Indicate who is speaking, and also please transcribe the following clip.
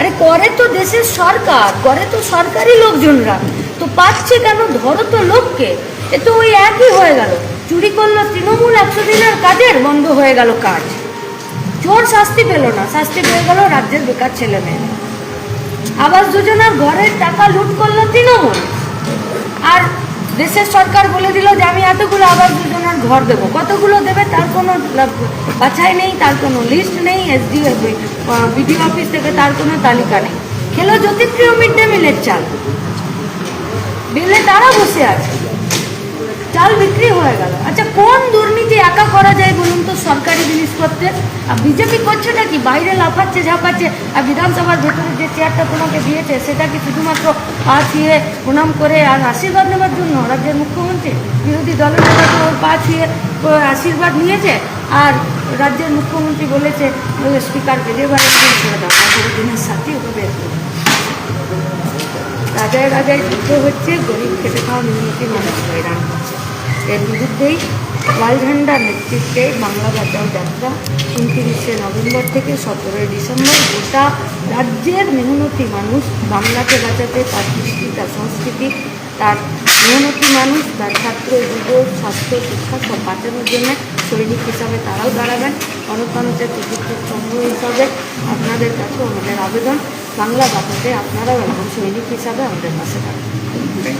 Speaker 1: আরে করে তো দেশের সরকার, করে তো সরকারি লোকজনরা। তো পাচ্ছে কেন ধরো তো লোককে? এ তো ওই একই হয়ে গেল। চুরি করল তৃণমূল একশো দিনের কাজের, বন্ধ হয়ে গেল কাজ। চোর শাস্তি পেল না, শাস্তি পেয়ে গেল রাজ্যের বেকার ছেলে মেয়ে আবাস যোজনার ঘরের টাকা লুট করল আর দেশের সরকার বলে দিল যে আমি এতগুলো আবাস যোজনার ঘর দেবো। কতগুলো দেবে তার কোনো বাছাই নেই, তার কোনো লিস্ট নেই এসডি বিডিও অফিস থেকে তার কোনো তালিকা নেই। খেলো জ্যোতিপ্রিয় মিড ডে মিলের চাল। বিলে তারা বসে আছে। চাল বিক্রি হয়ে গেল। আচ্ছা কোন দুর্নীতি সরকারি জিনিসপত্রের আর বিজেপি করছেটা কি বাইরে লাফাচ্ছে, ঝাঁপাচ্ছে। আর বিধানসভার ভেতরে যে চেয়ারটা তোমাকে দিয়েছে, সেটা কি শুধুমাত্র পা ছুঁয়ে প্রণাম করে আর আশীর্বাদ নেওয়ার জন্য? রাজ্যের মুখ্যমন্ত্রী, বিরোধী দলের নেতা তো ওর পা ছুঁয়ে আশীর্বাদ নিয়েছে। আর রাজ্যের মুখ্যমন্ত্রী বলেছে ওই স্পিকারকে যে তারপরে দিনের সাথে ওকে বের করে রাজায় রাজায় যুদ্ধ হচ্ছে, গরিব খেটে খাওয়া মেহনতি মানুষ হয়রান হচ্ছে এর বিরুদ্ধেই লাল ঝান্ডার নেতৃত্বে বাংলা বাঁচাও যাত্রা উনত্রিশে নভেম্বর থেকে সতেরোই ডিসেম্বর গোটা রাজ্যের মেহনতি মানুষ বাংলাকে বাঁচাতে তার কৃষ্টি তার সংস্কৃতি, তার মেহনতি মানুষ, তার ছাত্র, যুব, স্বাস্থ্য, শিক্ষা সব বাঁচানোর জন্য সৈনিক হিসাবে তারাও দাঁড়াবেন। গণতন্ত্রের চতুর্থ স্তম্ভ হিসাবে আপনাদের কাছে আমাদের আবেদন। বাংলা বাঁচাতে আপনারাও একজন সৈনিক হিসাবে আমাদের পাশে থাকবেন।